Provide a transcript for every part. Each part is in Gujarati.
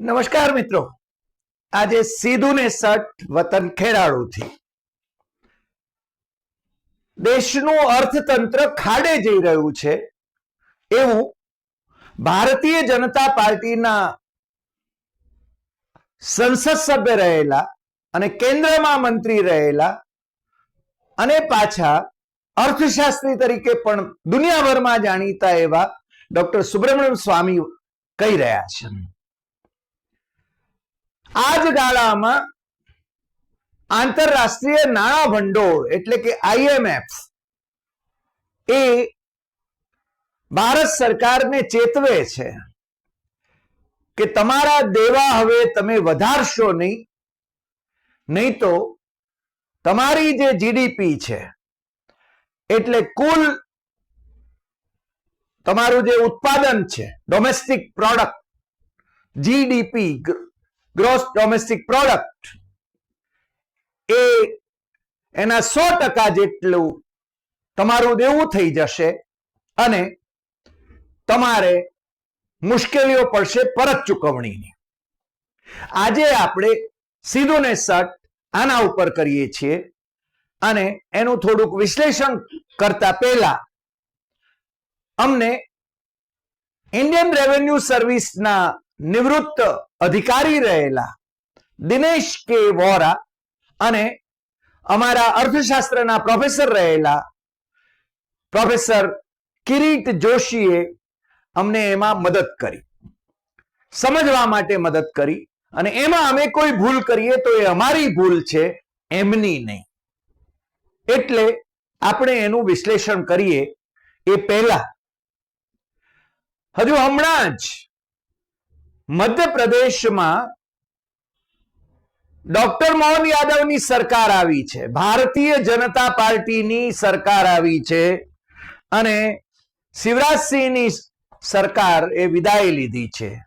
નમસ્કાર મિત્રો. આજે સીધું ને સટ વતન ખેરાળુથી દેશનું અર્થતંત્ર ખાડે જઈ રહ્યું છે. એવું ભારતીય જનતા પાર્ટીના સંસદ સભ્ય રહેલા અને કેન્દ્રમાં મંત્રી રહેલા અને પાછા અર્થશાસ્ત્રી તરીકે પણ દુનિયાભરમાં જાણીતા એવા ડોક્ટર સુબ્રમણ્યમ સ્વામી કહી રહ્યા છે. આ જ ગાળામાં આંતરરાષ્ટ્રીય નાણાં ભંડોળ એટલે કે આઈએમએફ એ ભારત સરકારને ચેતવે છે કે તમારા દેવા હવે તમે વધારશો નહીં નહીં તો તમારી જે જીડીપી છે, એટલે કુલ તમારું જે ઉત્પાદન છે domestic product GDP gross domestic product એ એના સો ટકા જેટલું તમારું દેવું થઈ જશે અને તમારે મુશ્કેલીઓ પડશે પરત ચૂકવણીની. આજે આપણે સીધું ને સટ આના ઉપર કરીએ છીએ અને એનું થોડુંક વિશ્લેષણ કરતા પહેલા અમને ઇન્ડિયન રેવન્યુ સર્વિસના નિવૃત્ત અધિકારી રહેલા દિનેશ કે વોરા અને અમારા અર્થશાસ્ત્રના પ્રોફેસર રહેલા પ્રોફેસર કિરીટ જોશીએ અમને એમાં મદદ કરી. સમજવા માટે મદદ કરી અને એમાં અમે કોઈ ભૂલ કરીએ તો એ અમારી ભૂલ છે, એમની નહીં. એટલે આપણે એનું વિશ્લેષણ કરીએ એ પહેલા. હજુ હમણાં જ મધ્યપ્રદેશમાં ડોક્ટર મોહન યાદવની સરકાર આવી છે. ભારતીય જનતા પાર્ટીની સરકાર આવી છે અને શિવરાજસિંહની સરકાર એ વિદાય લીધી છે.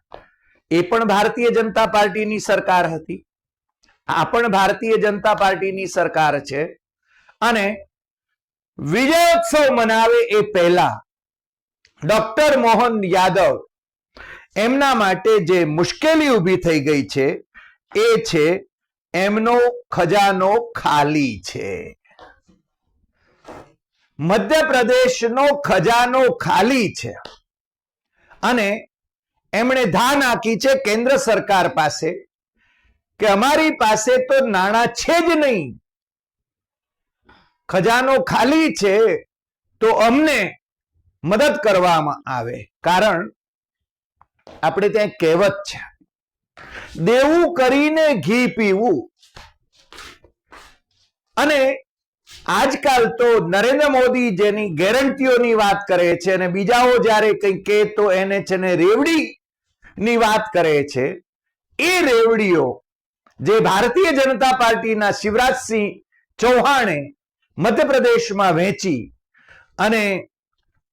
એ પણ ભારતીય જનતા પાર્ટીની સરકાર હતી. આ પણ ભારતીય જનતા પાર્ટીની સરકાર છે. અને વિજયોત્સવ મનાવે એ પહેલા ડોક્ટર મોહન યાદવ એમના માટે જે મુશ્કેલી ઊભી થઈ ગઈ છે, એ છે એમનો ખજાનો ખાલી છે. મધ્યપ્રદેશનો ખજાનો ખાલી છે. અને એમણે ધા નાખી છે કેન્દ્ર સરકાર પાસે કે અમારી પાસે તો નાણાં છે જ નહીં. ખજાનો ખાલી છે તો અમને મદદ કરવામાં આવે. કારણ આપણે ત્યાં કહેવત છે. દેવું કરીને ઘી પીવું. અને આજકાલ તો નરેન્દ્ર મોદી જેની ગેરંટીઓની વાત કરે છે અને બીજાઓ જ્યારે કંઈ કહે તો એને છે ને રેવડી વાત કરે છે. એ રેવડીઓ જે ભારતીય જનતા પાર્ટીના શિવરાજસિંહ ચૌહાણે મધ્યપ્રદેશમાં વહેંચી અને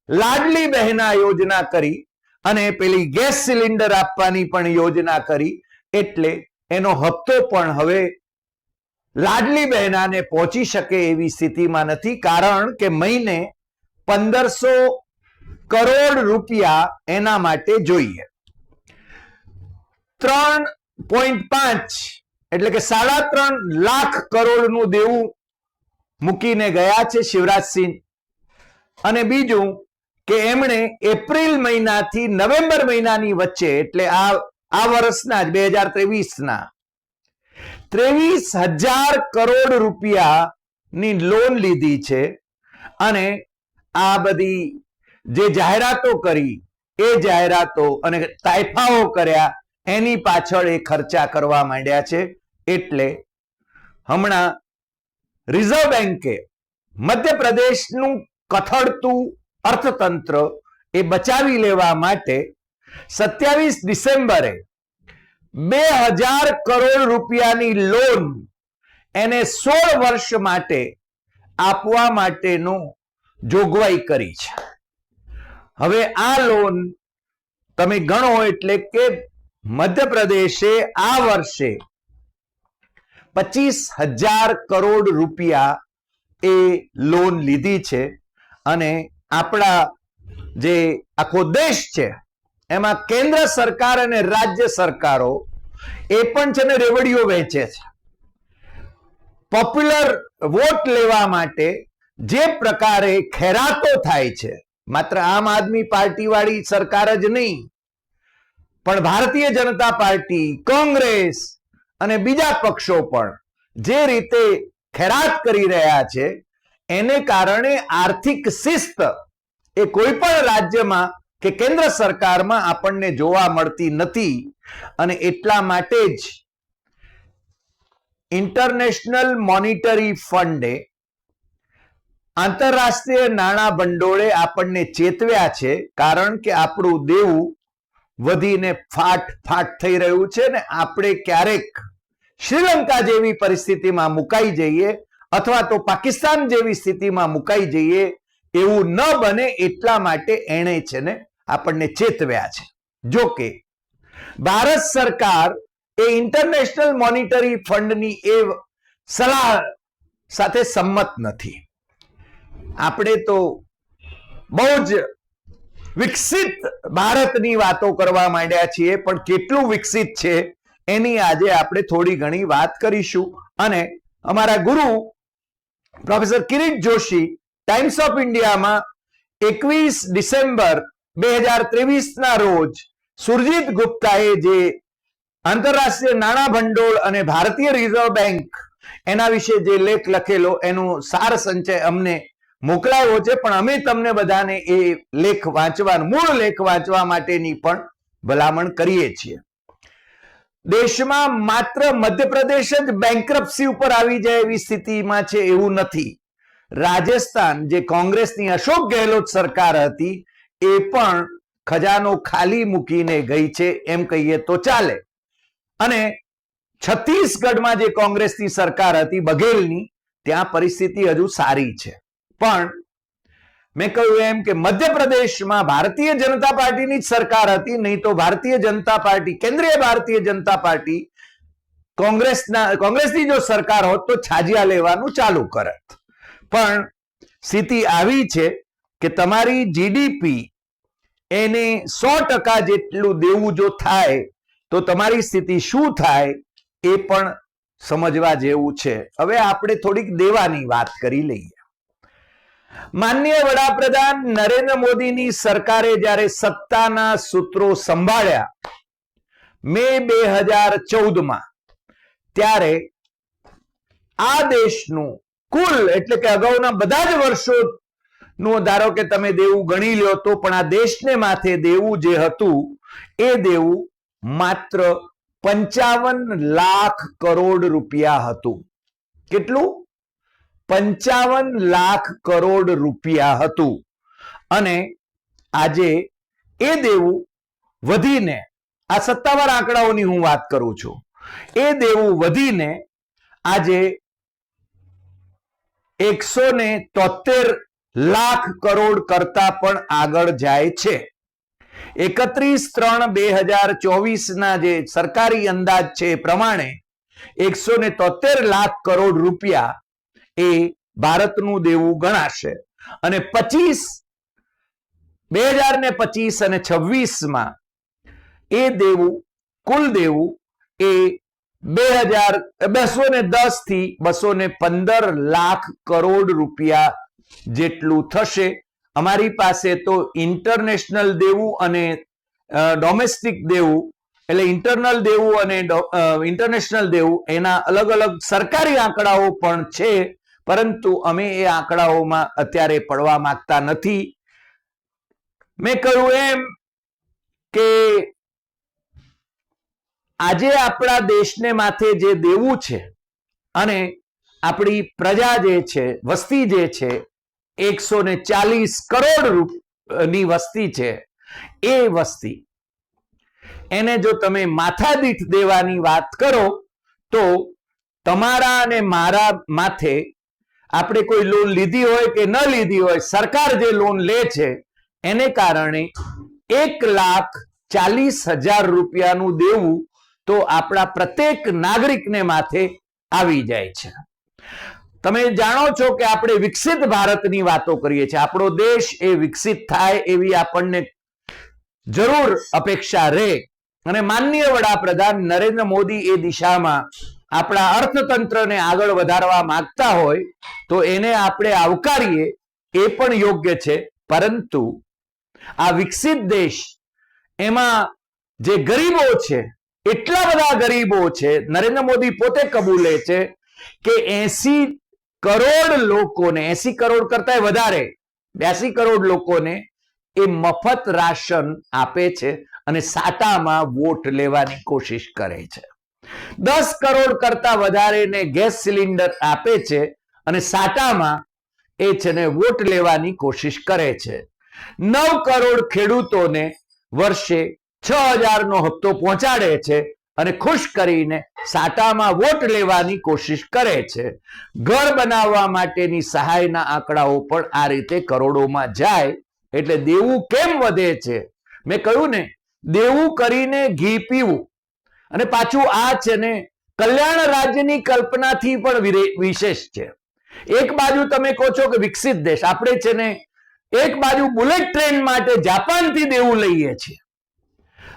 લાડલી બહેના યોજના કરી અને પેલી ગેસ સિલિન્ડર આપવાની પણ યોજના કરી, એટલે એનો હપ્તો પણ હવે લાડલી બહેનાને પહોંચી શકે એવી સ્થિતિમાં નથી, કારણ કે મહિને પંદરસો કરોડ રૂપિયા એના માટે જોઈએ. ત્રણ પોઈન્ટ પાંચ, એટલે કે સાડા ત્રણ લાખ કરોડનું દેવું મૂકીને ગયા છે શિવરાજસિંહ. અને બીજું કે એમણે એપ્રિલ મહિનાથી નવેમ્બર મહિનાની વચ્ચે, એટલે આ આ વર્ષના જ, બે હજાર ત્રેવીસના, ત્રેવીસ હજાર કરોડ રૂપિયાની લોન લીધી છે અને આ બધી જે જાહેરાતો કરી, એ જાહેરાતો અને તાયફાઓ કર્યા, એની પાછળ એ ખર્ચા કરવા માંડ્યા છે. એટલે હમણાં રિઝર્વ બેન્કે મધ્યપ્રદેશનું કથળતું અર્થતંત્ર એ બચાવી લેવા માટે સત્યાવીસ ડિસેમ્બરે બે હજાર કરોડ રૂપિયાની લોન એને સોળ વર્ષ માટે આપવા માટેનું જોગવાઈ કરી છે. હવે આ લોન તમે ગણો એટલે કે મધ્યપ્રદેશે આ વર્ષે પચીસ હજાર કરોડ રૂપિયા એ લોન લીધી છે અને આપણા જે આખો દેશ છે, એમાં કેન્દ્ર સરકાર અને રાજ્ય સરકારો એ પણ છે ને રેવડીઓ વહેંચે છે. પોપ્યુલર વોટ લેવા માટે જે પ્રકારે ખેરાતો થાય છે, માત્ર આમ આદમી પાર્ટી વાળી સરકાર જ નહીં, પણ ભારતીય જનતા પાર્ટી, કોંગ્રેસ અને બીજા પક્ષો પણ જે રીતે ખેરાત કરી રહ્યા છે એને કારણે આર્થિક શિસ્ત એ કોઈ પણ રાજ્યમાં કે કેન્દ્ર સરકારમાં આપણને જોવા મળતી નથી. અને એટલા માટે જ ઇન્ટરનેશનલ મોનિટરી ફંડે આંતરરાષ્ટ્રીય નાણાં ભંડોળે આપણને ચેતવ્યા છે, કારણ કે આપણું દેવું વધીને ફાટ ફાટ થઈ રહ્યું છે ને આપણે ક્યારેક શ્રીલંકા જેવી પરિસ્થિતિમાં મુકાઈ જઈએ અથવા તો પાકિસ્તાન જેવી સ્થિતિમાં મુકાઈ જઈએ, એવું ન બને એટલા માટે એણે છે ને આપણને ચેતવ્યા છે. જો કે, ભારત સરકાર એ ઇન્ટરનેશનલ મોનિટરી ફંડની એ સલાહ સાથે સંમત નથી. આપણે તો બહુ જ વિકસિત ભારતની વાતો કરવા માંડ્યા છીએ, પણ કેટલું વિકસિત છે એની આજે આપણે થોડી ઘણી વાત કરીશું. અને અમારા ગુરુ professor Kirit Joshi Times of ઇન્ડિયામાં એકવીસ ડિસેમ્બર બે હજાર ના રોજ સુરજીત ગુપ્તાએ જે આંતરરાષ્ટ્રીય નાણાં ભંડોળ અને ભારતીય રિઝર્વ બેંક એના વિશે જે લેખ લખેલો, એનો સાર સંચય અમને મોકલાયો છે. પણ અમે તમને બધાને એ લેખ વાંચવા મૂળ લેખ વાંચવા માટેની પણ ભલામણ કરીએ છીએ. દેશમાં માત્ર મધ્યપ્રદેશ જ બેંકરપ્સી ઉપર આવી જાય એવી સ્થિતિમાં છે એવું નથી. રાજસ્થાન, જે કોંગ્રેસની અશોક ગેહલોત સરકાર હતી, એ પણ ખજાનો ખાલી મૂકીને ગઈ છે એમ કહીએ તો ચાલે. અને છત્તીસગઢમાં જે કોંગ્રેસની સરકાર હતી બઘેલની, ત્યાં પરિસ્થિતિ હજુ સારી છે. પણ મેં કહ્યું એમ કે મધ્યપ્રદેશમાં ભારતીય જનતા પાર્ટીની જ સરકાર હતી, નહીં તો ભારતીય જનતા પાર્ટી, કેન્દ્રીય ભારતીય જનતા પાર્ટી કોંગ્રેસના, કોંગ્રેસની જો સરકાર હોત તો છાજિયા લેવાનું ચાલુ કરત. પણ સ્થિતિ આવી છે કે તમારી જીડીપી એને સો ટકા જેટલું દેવું જો થાય, તો તમારી સ્થિતિ શું થાય એ પણ સમજવા જેવું છે. હવે આપણે થોડીક દેવાની વાત કરી લઈએ. માનનીય વડાપ્રધાન નરેન્દ્ર મોદીની સરકારે જ્યારે સત્તાના સૂત્રો સંભાળ્યા, મે બે હજાર ચૌદમાં, ત્યારે આ દેશનું કુલ એટલે કે અગાઉના બધા જ વર્ષો નું ધારો કે તમે દેવું ગણી લ્યો તો પણ આ દેશને માથે દેવું જે હતું, એ દેવું માત્ર પંચાવન લાખ કરોડ રૂપિયા હતું. કેટલું? પંચાવન લાખ કરોડ રૂપિયા હતું. અને આજે એ દેવું વધીને, આ સત્તાવાર આંકડાઓની હું વાત કરું છું. એ દેવું વધીને આજે એકસો ને તોતેર લાખ કરોડ કરતા પણ આગળ જાય છે. એકત્રીસ ત્રણ બે હજાર ચોવીસ ના જે સરકારી અંદાજ છે એ પ્રમાણે એકસો ને તોતેર લાખ કરોડ રૂપિયા એ ભારતનું દેવું ગણાશે. અને પચીસ, બે હજાર ને પચીસ અને છવ્વીસમાં એ દેવું, કુલ દેવું એ બે હજાર, બસો ને દસથી બસો ને પંદર લાખ કરોડ રૂપિયા જેટલું થશે. અમારી પાસે તો ઇન્ટરનેશનલ દેવું અને ડોમેસ્ટિક દેવું, એટલે ઇન્ટરનલ દેવું અને ઇન્ટરનેશનલ દેવું એના અલગ અલગ સરકારી આંકડાઓ પણ છે. પરંતુ અમે એ આંકડાઓમાં અત્યારે પડવા માંગતા નથી. મેં કહ્યું એમ કે આજે આપણા દેશને માથે જે દેવું છે અને આપણી પ્રજા જે છે, વસ્તી જે છે, એકસો ને ચાલીસ કરોડની વસ્તી છે, એ વસ્તી. એને જો તમે માથાદીઠ દેવાની વાત કરો તો તમારા અને મારા માથે આપણે કોઈ લોન લીધી હોય કે ન લીધી હોય, સરકાર જે લોન લે છે, એને કારણે એક લાખ ચાલીસ હજાર રૂપિયાનું દેવું તો આપણા પ્રત્યેક નાગરિકને માથે આવી જાય છે. તમે જાણો છો કે આપણે વિકસિત ભારતની વાતો કરીએ છીએ. આપણો દેશ એ વિકસિત થાય એવી આપણને જરૂર અપેક્ષા રહે. અને માનનીય વડાપ્રધાન નરેન્દ્ર મોદી એ દિશામાં આપણા અર્થતંત્રને આગળ વધારવા માંગતા હોય, તો એને આપણે આવકારીએ, એ પણ યોગ્ય છે. પરંતુ આ વિકસિત દેશ, એમાં જે ગરીબો છે, એટલા બધા ગરીબો છે, નરેન્દ્ર મોદી પોતે કબૂલે છે કે એસી કરોડ લોકોને, એસી કરોડ કરતા વધારે, બ્યાસી કરોડ લોકોને એ મફત રાશન આપે છે અને સાટામાં વોટ લેવાની કોશિશ કરે છે. દસ કરોડ કરતા વધારેને ગેસ સિલિન્ડર આપે છે અને સાટામાં એ છે ને વોટ લેવાની કોશિશ કરે છે. નવ કરોડ ખેડૂતોને વર્ષે છ હજારનો હપ્તો પહોંચાડે છે અને ખુશ કરીને સાટામાં વોટ લેવાની કોશિશ કરે છે. ઘર બનાવવા માટેની સહાયના આંકડાઓ પણ આ રીતે કરોડોમાં જાય એટલે દેવું કેમ વધે છે? મેં કહ્યું ને, દેવું કરીને ઘી પીવું અને પાછું આ છે ને, કલ્યાણ રાજ્યની કલ્પનાથી પણ વિશેષ છે. એક બાજુ તમે કહો છો કે વિકસિત દેશ, આપણે છે ને, એક બાજુ બુલેટ ટ્રેન માટે જાપાનથી દેવું લઈએ છીએ.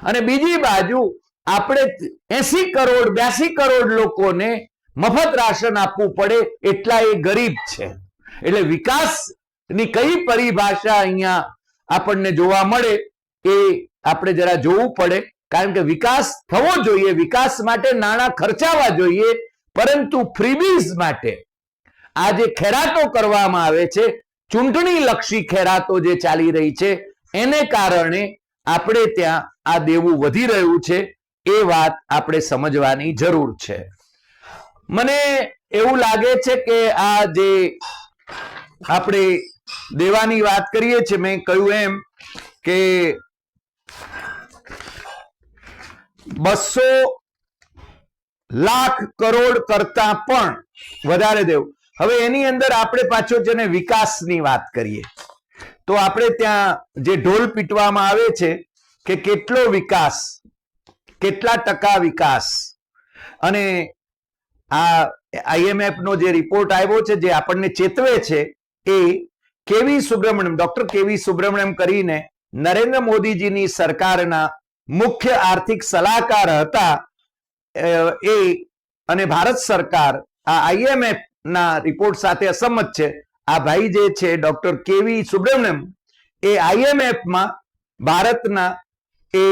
અને બીજી બાજુ આપણે એસી કરોડ, બ્યાસી કરોડ લોકોને મફત રાશન આપવું પડે એટલા એ ગરીબ છે. એટલે વિકાસની કઈ પરિભાષા અહીંયા આપણને જોવા મળે એ આપણે જરા જોવું પડે. કારણ કે વિકાસ થવો જોઈએ, વિકાસ માટે નાણાં ખર્ચાવા જોઈએ, પરંતુ ફ્રીબીઝ માટે આ જે ખેરાતો કરવામાં આવે છે ચૂંટણી લક્ષી ખેરાતો જે ચાલી રહી છે, એને કારણે આપણે ત્યાં આ દેવું વધી રહ્યું છે, એ વાત આપણે સમજવાની જરૂર છે. મને એવું લાગે છે કે આ જે આપણે દેવાની વાત કરીએ છીએ, મેં કહ્યું એમ કે બસો લાખ કરોડ કરતા પણ વધારે દેવું. હવે એની અંદર આપણે પાછો જેને વિકાસની વાત કરીએ, તો આપણે ત્યાં જે ઢોલ પીટવામાં આવે છે કે કેટલો વિકાસ, કેટલા ટકા વિકાસ, અને આ આઈએમએફ નો જે રિપોર્ટ આવ્યો છે જે આપણને ચેતવે છે એ કેવી સુબ્રમણ્યમ, ડોક્ટર કેવી સુબ્રમણ્યમ કરીને નરેન્દ્ર મોદીજીની સરકારના મુખ્ય આર્થિક સલાહકાર હતા. એ અને ભારત સરકાર આ આઈએમએફ ના રિપોર્ટ સાથે અસંમત છે. આ ભાઈ જે છે ડોક્ટર કેવી સુબ્રમણ્યમ, એ આઈએમએફમાં ભારતના એ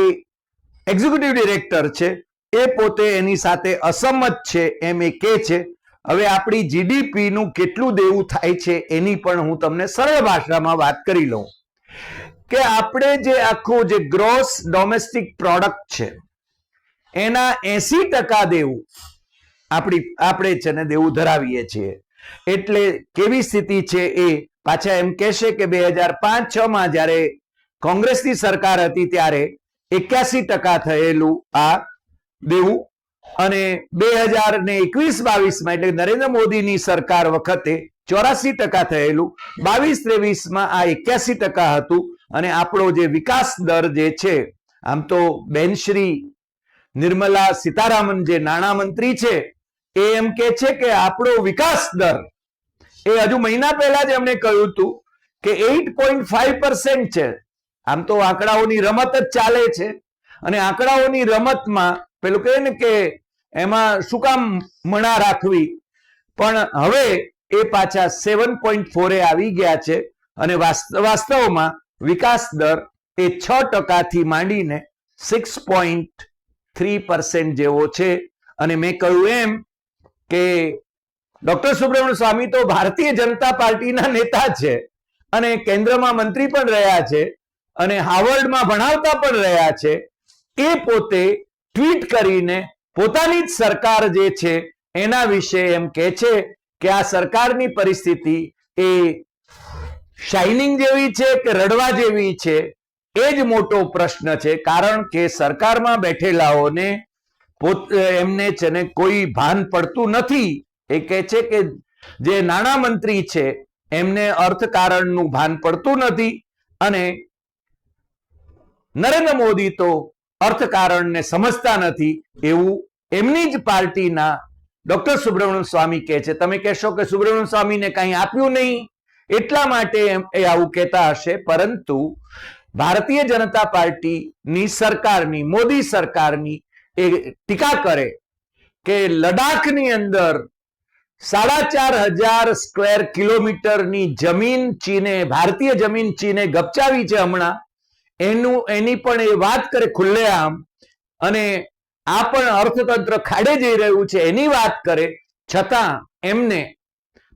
એક્ઝિક્યુટિવ ડિરેક્ટર છે. એ પોતે એની સાથે અસંમત છે એમ એ કે છે. હવે આપણી જીડીપી નું કેટલું દેવું થાય છે એની પણ હું તમને સરળ ભાષામાં વાત કરી લઉં. કે આપણે જે આખું જે ગ્રોસ ડોમેસ્ટિક પ્રોડક્ટ છે, એના એસી ટકા દેવું આપણી, આપણે છે ને દેવું ધરાવીએ છીએ. એટલે કેવી સ્થિતિ છે એ પાછા એમ કહેશે કે બે હજાર પાંચ છ માં જ્યારે કોંગ્રેસની સરકાર હતી ત્યારે એક્યાસી ટકા થયેલું આ દેવું અને બે હજાર ને એકવીસ બાવીસમાં એટલે નરેન્દ્ર મોદીની સરકાર વખતે ચોરાસી ટકા થયેલું, બાવીસ ત્રેવીસમાં આ એક્યાસી ટકા હતું. અને આપણો જે વિકાસ દર જે છે, આમ તો બેનશ્રી નિર્મલા સીતારામન જે નાણામંત્રી છે, એ એમ કે છે કે આપણો વિકાસ દર, એ હજુ મહિના પહેલા જ એમણે કહ્યું હતું કે એઇટ પોઈન્ટ ફાઈવ પર્સન્ટ છે. આમ તો આંકડાઓની રમત જ ચાલે છે. અને આંકડાઓની રમતમાં પેલું કહે ને કે એમાં શું કામ મણા રાખવી? પણ હવે એ પાછા સેવન પોઈન્ટ ફોરે આવી ગયા છે અને વાસ્તવમાં વિકાસ દર એ છ ટકાથી માંડીને સિક્સ પોઈન્ટ થ્રી પર્સન્ટ જેવો છે. અને મેં કહ્યું એમ કે ડોક્ટર સુબ્રમણ્ય સ્વામી તો ભારતીય જનતા પાર્ટીના નેતા છે અને કેન્દ્રમાં મંત્રી પણ રહ્યા છે અને હાર્વર્ડમાં ભણાવતા પણ રહ્યા છે. એ પોતે ટ્વીટ કરીને પોતાની જ સરકાર જે છે એના વિશે એમ કે છે કે આ સરકારની પરિસ્થિતિ એ શાઇનિંગ જેવી છે કે રડવા જેવી છે? એ જ મોટો પ્રશ્ન છે, કારણ કે સરકારમાં બેઠેલાઓને પોત એમને છે ને કોઈ ભાન પડતું નથી. એ કહે છે કે જે નાણામંત્રી છે, એમને અર્થકારણનું ભાન પડતું નથી અને નરેન્દ્ર મોદી તો અર્થકારણને સમજતા નથી. એવું એમની જ પાર્ટીના ડોક્ટર સુબ્રમણ્યમ સ્વામી કહે છે. તમે કહેશો કે સુબ્રમણ્યમ સ્વામીને કંઈ આપ્યું નહીં? એટલા માટે એ આવું કહેતા હશે, પરંતુ ભારતીય જનતા પાર્ટીની સરકારની, મોદી સરકારની એ ટીકા કરે કે લડાખની અંદર સાડા ચાર હજાર સ્ક્વેર કિલોમીટરની જમીન ચીને, ભારતીય જમીન ચીને ગપચાવી છે હમણાં. એનું, એની પણ એ વાત કરે ખુલ્લેઆમ અને આ પણ અર્થતંત્ર ખાડે જઈ રહ્યું છે, એની વાત કરે. છતાં એમને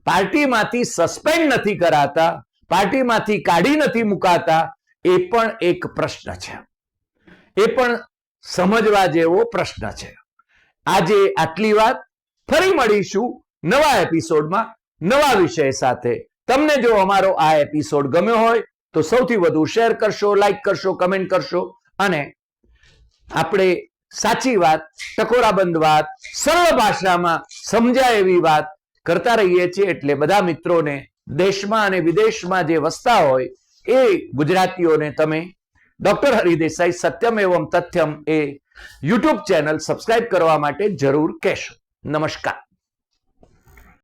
પાર્ટીમાંથી સસ્પેન્ડ નથી કરાતા, પાર્ટીમાંથી કાઢી નથી મુકાતા, એ પણ એક પ્રશ્ન છે. એ પણ સમજવા જેવો પ્રશ્ન છે. આજે આટલી વાત, ફરી મળીશું નવા એપિસોડમાં નવા વિષય સાથે. તમને જો અમારો આ એપિસોડ ગમ્યો હોય, તો સૌથી વધુ શેર કરશો, લાઈક કરશો, કમેન્ટ કરશો, અને આપણે સાચી વાત, ટકોરાબંધ વાત, સરળ ભાષામાં સમજાય એવી વાત કરતા રહીએ છીએ એટલે બધા મિત્રોને દેશમાં અને વિદેશમાં જે વસતા હોય એ ગુજરાતીઓને તમે ડોક્ટર હરિદેસાઈ સત્યમ એવમ તથ્યમ એ યુટ્યુબ ચેનલ સબસ્ક્રાઇબ કરવા માટે જરૂર કહેશો. નમસ્કાર.